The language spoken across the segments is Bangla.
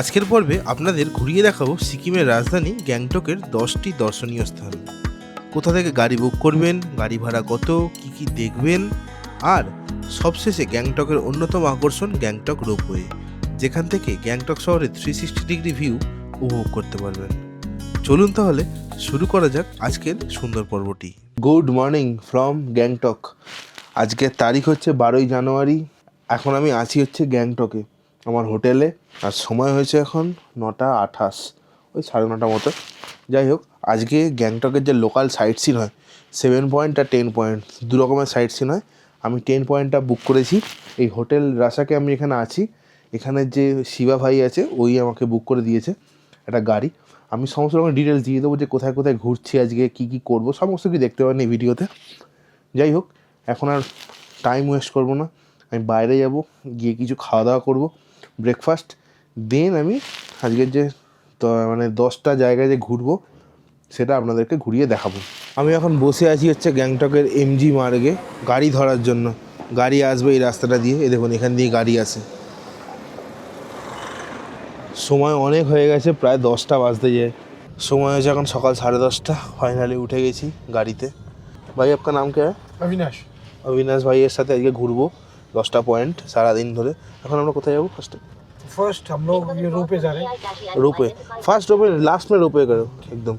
আজকের পর্বে আপনাদের ঘুরিয়ে দেখাবো সিকিমের রাজধানী গ্যাংটকের দশটি দর্শনীয় স্থান। কোথা থেকে গাড়ি বুক করবেন, গাড়ি ভাড়া কত, কি কি দেখবেন, আর সবশেষে গ্যাংটকের অন্যতম আকর্ষণ গ্যাংটক রোপওয়ে, যেখান থেকে গ্যাংটক শহরের থ্রি সিক্সটি ডিগ্রি ভিউ উপভোগ করতে পারবেন। চলুন তাহলে শুরু করা যাক আজকের সুন্দর পর্বটি। গুড মর্নিং ফ্রম গ্যাংটক আজকের তারিখ হচ্ছে বারোই জানুয়ারি, এখন আমি আছি হচ্ছে গ্যাংটকে। আমার হোটেলে। আর সময় হয়েছে এখন নটা আঠাশ, ওই সাড়ে নটা মতো। যাই হোক, আজকে গ্যাংটকের যে লোকাল সাইট সিন হয় সেভেন পয়েন্ট আর টেন পয়েন্ট দু রকমের সাইট সিন হয়। আমি টেন পয়েন্টটা বুক করেছি। এই হোটেল রাসাকে আমি এখানে আছি। এখানে যে শিবা ভাই আছে, ওই আমাকে বুক করে দিয়েছে একটা গাড়ি। আমি সমস্ত রকম ডিটেলস দিয়ে দেবো যে কোথায় কোথায় ঘুরছি আজকে, কী কী করব, সমস্ত কিছু দেখতে পারেন এই ভিডিওতে যাই হোক, এখন আর টাইম ওয়েস্ট করব না। আমি বাইরে যাব, গিয়ে কিছু খাওয়া দাওয়া করব। ব্রেকফাস্ট দেন আমি আজকের যে মানে দশটা জায়গায় যে ঘুরবো সেটা আপনাদেরকে ঘুরিয়ে দেখাবো। আমি এখন বসে আছি হচ্ছে গ্যাংটকের এমজি মার্গে গাড়ি ধরার জন্য। গাড়ি আসবে এই রাস্তাটা দিয়ে। এ দেখুন এখান দিয়ে গাড়ি আসে সময় অনেক হয়ে গেছে প্রায় দশটা বাজতে যায়। সময় হয়েছে এখন সকাল সাড়ে দশটা। ফাইনালি উঠে গেছি গাড়িতে। ভাই আপনার নাম কে অবিনাশ। অবিনাশ ভাইয়ের সাথে আজকে ঘুরবো। দশটা পয়েন্ট সারাদিন ধরে এখন আমরা কোথায় যাবো ফার্স্টে फर्स्ट हम लोग ये रो पे जा रहे हैं रोपे फास्ट रोपे लास्ट में रोपे करो एकदम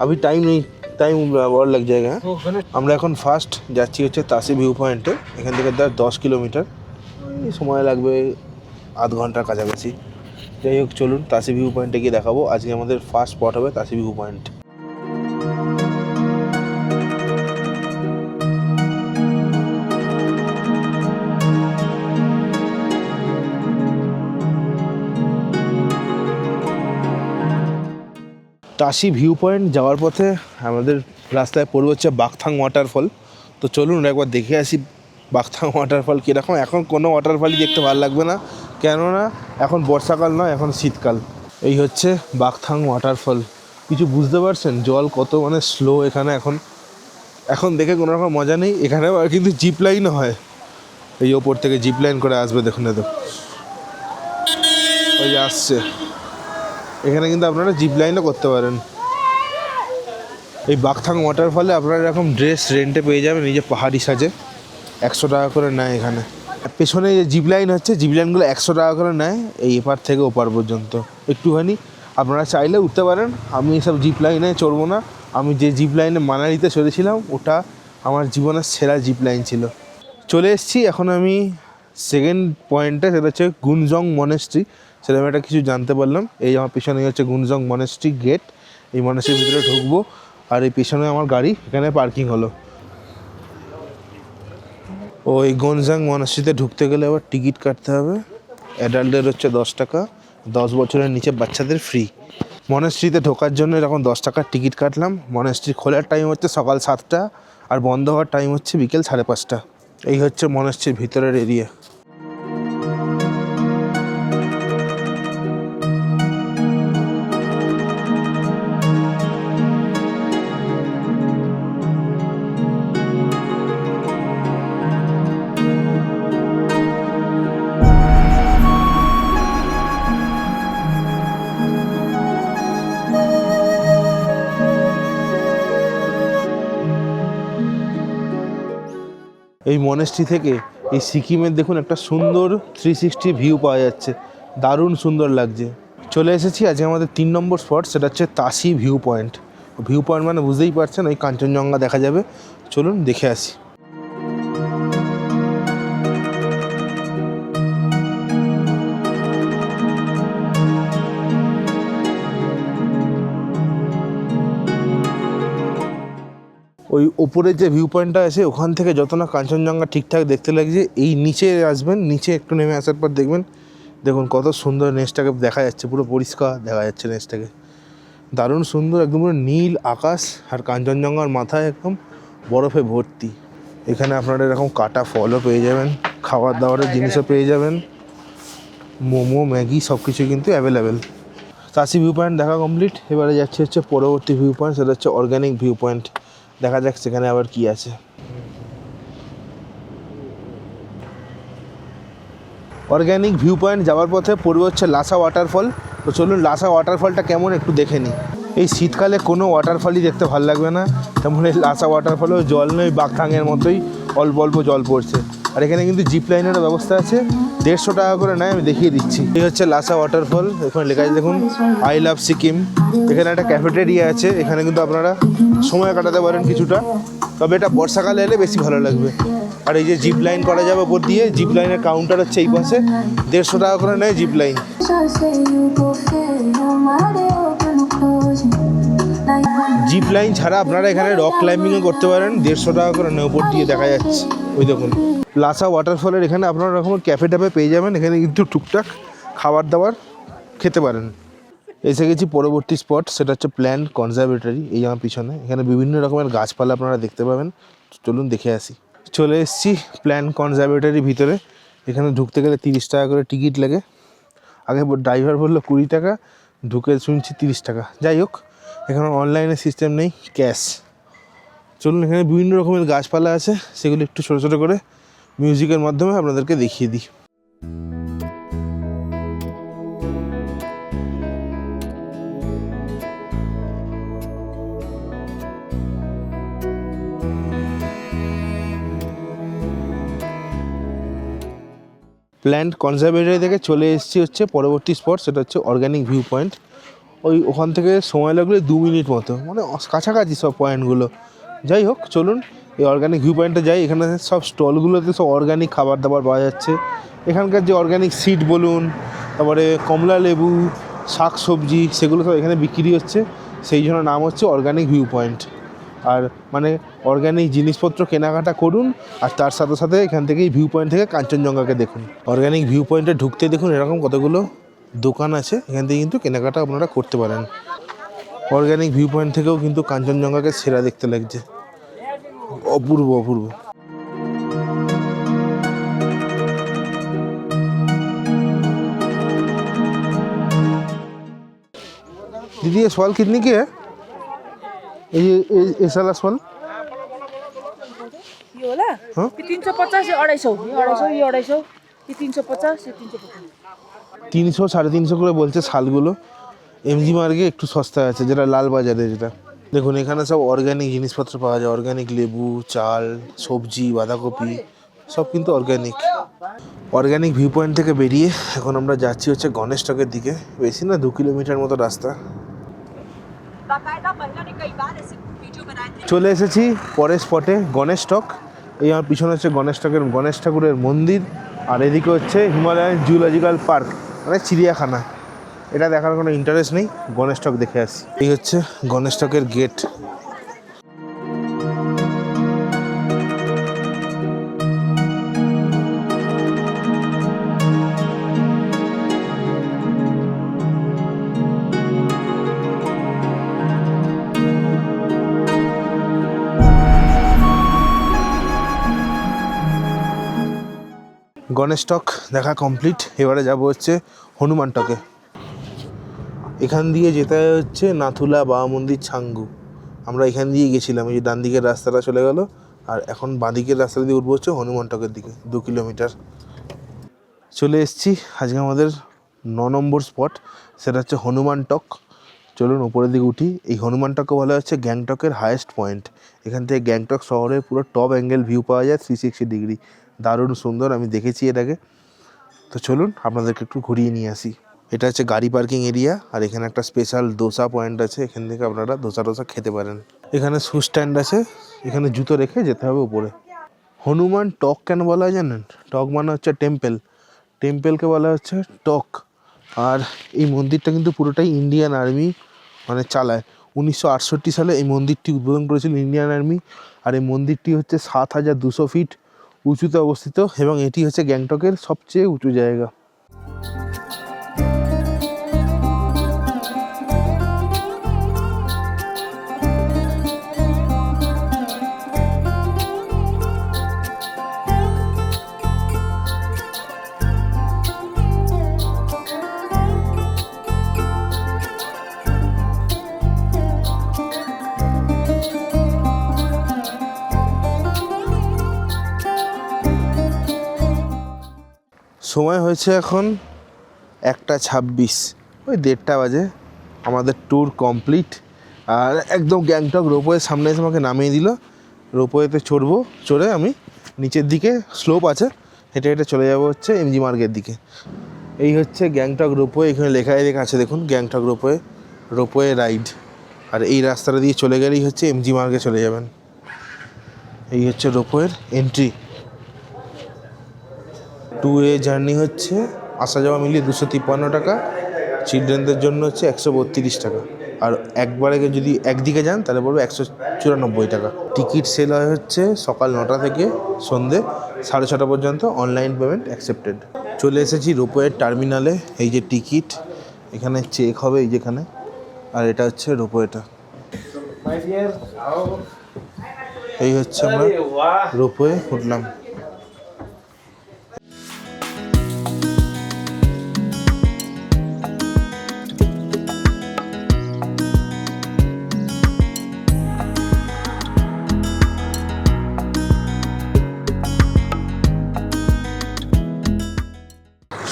अभी टाइम नहीं টাইম और लग जाएगा হ্যাঁ? तो गणेश আমরা এখন ফার্স্ট যাচ্ছি হচ্ছে তাসি ভিউ পয়েন্টে এখান থেকে ধর দশ কিলোমিটার এই সময় লাগবে আধ ঘন্টার কাছাকাছি যাই হোক চলুন তাসি ভিউ পয়েন্টে গিয়ে দেখাবো আজকে আমাদের ফার্স্ট স্পট হবে Tashi view point Tashi view point যাওয়ার পথে আমাদের রাস্তায় পড়বে হচ্ছে বাকথাং ওয়াটারফল তো চলুন একবার দেখে আসি বাকথাং ওয়াটারফল কীরকম। এখন কোনো ওয়াটারফলই দেখতে ভালো লাগবে না। কেননা এখন বর্ষাকাল নয়, এখন শীতকাল। এই হচ্ছে বাকথাং ওয়াটারফল কিছু বুঝতে পারছেন? জল কত মানে স্লো এখানে এখন। এখন দেখে কোনো রকম মজা নেই। এখানে কিন্তু জিপ লাইনও হয়। এই ওপর থেকে জিপ লাইন করে আসবে, দেখুন এত ওই আসছে। এখানে কিন্তু আপনারা জিপ লাইনও করতে পারেন। এই বাগথাং ওয়াটারফলে আপনারা এরকম ড্রেস রেন্টে পেয়ে যাবেন, এই যে পাহাড়ি সাজে। একশো টাকা করে নেয় এখানে। পেছনে যে জিপ লাইন হচ্ছে জিপ লাইনগুলো একশো টাকা করে নেয়, এই এপার থেকে ওপার পর্যন্ত। একটুখানি আপনারা চাইলে উঠতে পারেন। আমি এসব জিপ লাইনে চড়বো না। আমি যে জিপ লাইনে মানালিতে চড়েছিলাম, ওটা আমার জীবনের সেরা জিপ লাইন ছিল। চলে এসেছি, এখন আমি সেকেন্ড পয়েন্টে সেটা হচ্ছে গুনজং মনেস্ট্রি সেটা আমি একটা কিছু জানতে পারলাম। এই আমার পেছনে হচ্ছে গুনজং মনেস্ট্রি গেট এই মনেস্ট্রির ভিতরে ঢুকবো। আর এই পেছনে আমার গাড়ি, এখানে পার্কিং হলো। ও, এই গনজাং মনাস্ট্রিতে ঢুকতে গেলে আবার টিকিট কাটতে হবে। অ্যাডাল্টের হচ্ছে দশ টাকা। দশ বছরের নিচে বাচ্চাদের ফ্রি মনেস্ট্রিতে ঢোকার জন্য এরকম দশ টাকার টিকিট কাটলাম। মনেস্ট্রি খোলার টাইম হচ্ছে সকাল সাতটা। আর বন্ধ হওয়ার টাইম হচ্ছে বিকেল সাড়ে পাঁচটা। এই হচ্ছে মনেস্ট্রির ভিতরের এরিয়া এই মনেস্ট্রি থেকে এই সিকিমের দেখুন একটা সুন্দর থ্রি সিক্সটি ভিউ পাওয়া যাচ্ছে। দারুণ সুন্দর লাগছে। চলে এসেছি আজকে আমাদের তিন নম্বর স্পট সেটা হচ্ছে Tashi view point view point মানে বুঝতেই পারছেন, ওই কাঞ্চনজঙ্ঘা দেখা যাবে। চলুন দেখে আসি। ওই ওপরে যে ভিউ পয়েন্টটা আছে ওখান থেকে যত না কাঞ্চনজঙ্ঘা ঠিকঠাক দেখতে লাগছে এই নিচে আসবেন নিচে একটু নেমে আসার পর দেখবেন দেখুন কত সুন্দর নেচটাকে দেখা যাচ্ছে পুরো পরিষ্কার দেখা যাচ্ছে নেচটাকে দারুণ সুন্দর একদম পুরো নীল আকাশ আর কাঞ্চনজঙ্ঘার মাথায় একদম বরফে ভর্তি। এখানে আপনারা এরকম কাটা ফলও পেয়ে যাবেন খাবার দাবারের জিনিসও পেয়ে যাবেন মোমো ম্যাগি সব কিছু কিন্তু অ্যাভেলেবেল কাশি ভিউ পয়েন্ট দেখা কমপ্লিট এবারে যাচ্ছে হচ্ছে পরবর্তী ভিউ পয়েন্ট সেটা হচ্ছে অর্গ্যানিক ভিউ পয়েন্ট দেখা যাক সেখানে আবার কি আছে। অর্গ্যানিক ভিউ পয়েন্ট যাওয়ার পথে পড়বে হচ্ছে লাসা ওয়াটারফল তো চলুন লাসা ওয়াটারফলটা কেমন একটু দেখে নিই। এই শীতকালে কোনো ওয়াটারফলই দেখতে ভালো লাগবে না। তেমন এই লাসা ওয়াটারফলেও জল নেই বাঘাঙের মতোই অল্প অল্প জল পড়ছে। আর এখানে কিন্তু জিপ লাইনেরও ব্যবস্থা আছে। দেড়শো টাকা করে নেয়, আমি দেখিয়ে দিচ্ছি। এই হচ্ছে লাসা ওয়াটারফল এখানে লেখা আছে, দেখুন আই লাভ সিকিম এখানে একটা ক্যাফেটেরিয়া আছে, এখানে কিন্তু আপনারা সময় কাটাতে পারেন কিছুটা। তবে এটা বর্ষাকালে এলে বেশি ভালো লাগবে। আর এই যে জিপ লাইন করা যাবে ওপর দিয়ে জিপ লাইনের কাউন্টার হচ্ছে এই পাশে। দেড়শো টাকা করে নেয় জিপ লাইন. জিপ লাইন ছাড়া আপনারা এখানে রক ক্লাইম্বিংও করতে পারেন। দেড়শো টাকা করে নেয় ওপর দিয়ে দেখা যাচ্ছে। ওই দেখুন। লাসা ওয়াটারফলের এখানে আপনারা রকম ক্যাফে ট্যাফে পেয়ে যাবেন, এখানে কিন্তু টুকটাক খাবার দাবার খেতে পারেন। এসে গেছি পরবর্তী স্পট সেটা হচ্ছে প্ল্যান্ট কনজারভেটরি এই আমার পিছনে। এখানে বিভিন্ন রকমের গাছপালা আপনারা দেখতে পাবেন। চলুন দেখে আসি। চলে এসেছি প্ল্যান্ট কনজারভেটরির ভিতরে। এখানে ঢুকতে গেলে তিরিশ টাকা করে টিকিট লাগে। আগে ড্রাইভার বলল কুড়ি টাকা, ঢুকে শুনছি তিরিশ টাকা। যাই হোক, এখানে অনলাইনে সিস্টেম নেই ক্যাশ চলুন, এখানে বিভিন্ন রকমের গাছপালা আছে, সেগুলো একটু ছোটো ছোটো করে মিউজিকের মাধ্যমে আপনাদেরকে দেখিয়ে দিই। প্ল্যান্ট কনজারভেটরি থেকে চলে এসেছি হচ্ছে, পরবর্তী স্পট সেটা হচ্ছে অর্গানিক ভিউ পয়েন্ট ওই ওখান থেকে সময় লাগলে দু মিনিট মতো মানে কাছাকাছি সব পয়েন্টগুলো যাই হোক, চলুন, এই অর্গানিক ভিউ পয়েন্টে যাই। এখানে সব স্টলগুলোতে সব অর্গানিক খাবার দাবার পাওয়া যাচ্ছে। এখানকার যে অর্গানিক সিড বলুন, তারপরে কমলা লেবু শাক সবজি সেগুলো সব এখানে বিক্রি হচ্ছে। সেই জন্য নাম হচ্ছে অর্গানিক ভিউ পয়েন্ট আর মানে অর্গানিক জিনিসপত্র কেনাকাটা করুন, আর তার সাথে সাথে এখান থেকেই ভিউ পয়েন্ট থেকে কাঞ্চনজঙ্ঘাকে দেখুন। অর্গানিক ভিউ পয়েন্টে ঢুকতে দেখুন, এরকম কতগুলো দোকান আছে। এখান থেকে কিন্তু কেনাকাটা আপনারা করতে পারেন। অর্গানিক ভিউ পয়েন্ট থেকেও কিন্তু কাঞ্চনজঙ্ঘাকে সেরা দেখতে লাগছে। অপূর্ব অপূর্ব दीदी ये सवाल कितने की है ये ये- ये साला सवाल यो होला हँ? यो तिन सौ पचास यो अढाई सौ यो अढाई सौ यो अढाई सौ यो तिन सौ पचास यो तिन सौ पचास তিনশো সাড়ে তিনশো করে বলছে শালগুলো এমজি মার্গে একটু সস্তা আছে যেটা লাল বাজারে যেটা দেখুন, এখানে সব অর্গ্যানিক জিনিসপত্র পাওয়া যায়। অর্গ্যানিক লেবু, চাল, সবজি, বাঁধাকপি, সব কিন্তু অর্গ্যানিক অর্গ্যানিক ভিউ পয়েন্ট থেকে বেরিয়ে এখন আমরা যাচ্ছি হচ্ছে গণেশ টকের দিকে। বেশি না, দু কিলোমিটার মতো রাস্তা। চলে এসেছি পরের স্পটে গণেশ টক এই আমার পিছনে হচ্ছে গণেশ টকের গণেশ ঠাকুরের মন্দির। আর এদিকে হচ্ছে হিমালয়ান জুলজিক্যাল পার্ক মানে চিড়িয়াখানা। এটা দেখার কোনো ইন্টারেস্ট নেই। গণেশ টক দেখে আসি। এই হচ্ছে গণেশ টকের গেট গণেশ টক দেখা কমপ্লিট এবারে যাব হচ্ছে হনুমান টকে এখান দিয়ে যেতে হচ্ছে নাথুলা বাবা মন্দির ছাঙ্গু। আমরা এখান দিয়ে গেছিলাম, এই যে ডান দিকের রাস্তাটা চলে গেল, আর এখন বাঁ দিকের রাস্তা দিয়ে উঠবো হচ্ছে হনুমান টকের দিকে, দু কিলোমিটার। চলে এসেছি, আজকে আমাদের ন নম্বর স্পট, সেটা হচ্ছে হনুমান টক। চলুন উপরের দিকে উঠি, এই হনুমান টককে বলা হচ্ছে গ্যাংটকের হায়েস্ট পয়েন্ট এখান থেকে গ্যাংটক শহরের পুরো টপ অ্যাঙ্গেল ভিউ পাওয়া যায় থ্রি সিক্সটি ডিগ্রি দারুণ সুন্দর, আমি দেখেছি এটাকে। তো চলুন, আপনাদেরকে একটু ঘুরিয়ে নিয়ে আসি। এটা হচ্ছে গাড়ি পার্কিং এরিয়া, আর এখানে একটা স্পেশাল দোসা পয়েন্ট আছে, এখান থেকে আপনারা দোসা টোসা খেতে পারেন। এখানে শু স্ট্যান্ড আছে, এখানে জুতো রেখে যেতে হবে উপরে। হনুমান টক কেন বলা হয় জানেন? টক মানে হচ্ছে টেম্পেল টেম্পেলকে বলা হচ্ছে টক। আর এই মন্দিরটা কিন্তু পুরোটাই ইন্ডিয়ান আর্মি মানে চালায়। উনিশশো আটষট্টি সালে এই মন্দিরটি উদ্বোধন করেছিল ইন্ডিয়ান আর্মি আর এই মন্দিরটি হচ্ছে সাত হাজার দুশো ফিট উঁচুতে অবস্থিত, এবং এটি হচ্ছে গ্যাংটকের সবচেয়ে উঁচু জায়গা। সময় হয়েছে এখন একটা ছাব্বিশ। ওই দেড়টা বাজে। আমাদের ট্যুর কমপ্লিট আর একদম গ্যাংটক রোপওয়ের সামনে এসে আমাকে নামিয়ে দিল। রোপওয়েতে চড়বো, চড়ে আমি নিচের দিকে স্লোপ আছে, হেঁটে হেঁটে চলে যাব হচ্ছে এমজি মার্গের দিকে। এই হচ্ছে গ্যাংটক রোপওয়ে, এখানে লেখাই লেখা আছে দেখুন, গ্যাংটক রোপওয়ে রোপওয়ে রাইড আর এই রাস্তাটা দিয়ে চলে গেলেই হচ্ছে এমজি মার্গে চলে যাবেন। এই হচ্ছে রোপওয়ের এন্ট্রি টু এ জার্নি হচ্ছে আসা যাওয়া মিলিয়ে দুশো তিপ্পান্ন টাকা চিলড্রেনদের জন্য হচ্ছে একশো বত্রিশ টাকা। আর একবারে যদি একদিকে যান তাহলে পড়বে একশো চুরানব্বই টাকা। টিকিট সেল হয় হচ্ছে সকাল নটা থেকে সন্ধে সাড়ে ছটা পর্যন্ত অনলাইন পেমেন্ট অ্যাকসেপ্টেড চলে এসেছি রোপওয়ের টার্মিনালে এই যে টিকিট এখানে চেক হবে এই যেখানে। আর এটা হচ্ছে রোপওয়েটা এই হচ্ছে আমরা রোপওয়ে উঠলাম।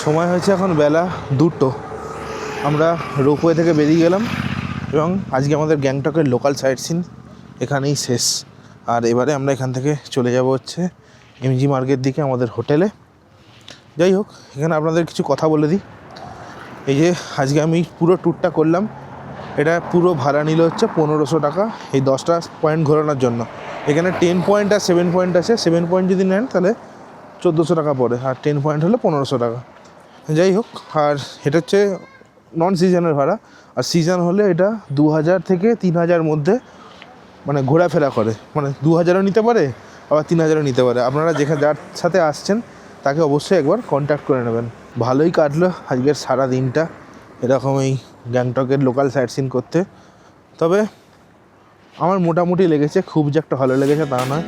সময় হয়েছে এখন বেলা দুটো। আমরা রোপওয়ে থেকে বেরিয়ে গেলাম এবং আজকে আমাদের গ্যাংটকের লোকাল সাইট সিন এখানেই শেষ। আর এবারে আমরা এখান থেকে চলে যাব হচ্ছে এমজি মার্গের দিকে, আমাদের হোটেলে। যাই হোক, এখানে আপনাদের কিছু কথা বলে দিই। এই যে আজকে আমি পুরো ট্যুরটা করলাম, এটা পুরো ভাড়া নিল হচ্ছে পনেরোশো টাকা এই দশটা পয়েন্ট ঘোরানোর জন্য। এখানে টেন পয়েন্ট আর সেভেন পয়েন্ট আছে। সেভেন পয়েন্ট যদি নেন তাহলে চোদ্দোশো টাকা পড়ে, আর টেন পয়েন্ট হলে পনেরোশো টাকা। যাই হোক, আর এটা হচ্ছে নন সিজনের ভাড়া। আর সিজন হলে এটা দু হাজার থেকে তিন হাজার মধ্যে মানে ঘোরাফেরা করে। মানে দু হাজারও নিতে পারে, আবার তিন হাজারও নিতে পারে। আপনারা যেখানে যার সাথে আসছেন, তাকে অবশ্যই একবার কন্ট্যাক্ট করে নেবেন। ভালোই কাটলো আজকের সারা দিনটা, এরকম এই গ্যাংটকের লোকাল সাইট সিন করতে। তবে আমার মোটামুটি লেগেছে, খুব যে একটা ভালো লেগেছে তা নয়।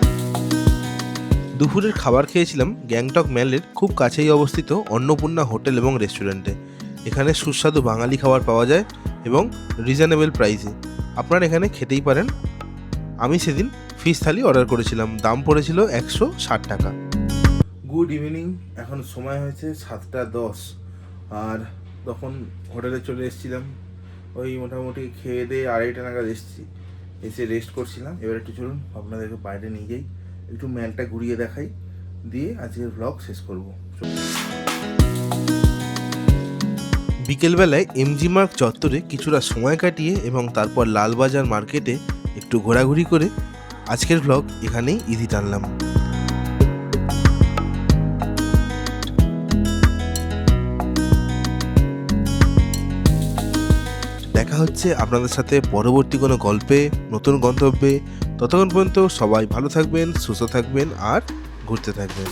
দুপুরের খাবার খেয়েছিলাম গ্যাংটক ম্যালের খুব কাছেই অবস্থিত অন্নপূর্ণা হোটেল এবং রেস্টুরেন্টে। এখানে সুস্বাদু বাঙালি খাবার পাওয়া যায় এবং রিজনেবল প্রাইসে। আপনারা এখানে খেতেই পারেন। আমি সেদিন ফিশ থালি অর্ডার করেছিলাম। দাম পড়েছিল একশো ষাট টাকা। Good evening. এখন সময় হয়েছে সাতটা দশ। আর তখন হোটেলে চলে এসেছিলাম। ওই মোটামুটি খেয়ে দিয়ে আড়াইটা নাগাদ এসেছি। এসে রেস্ট করছিলাম। এবার একটু চলুন, আপনাদেরকে বাইরে নিয়ে যাই। একটু ম্যালটা ঘুরিয়ে দেখাই। দিয়ে আজকের ব্লগ শেষ করব। বিকেলবেলায় এমজি মার্ক চত্বরে কিছুটা সময় কাটিয়ে এবং তারপর লালবাজার মার্কেটে একটু ঘোরাঘুরি করে আজকের ব্লগ এখানেই ইদি টানলাম। দেখা হচ্ছে। আপনাদের সাথে পরবর্তী কোনো গল্পে, নতুন গন্তব্যে, ততক্ষণ পর্যন্ত সবাই ভালো থাকবেন, সুস্থ থাকবেন আর ঘুরতে থাকবেন।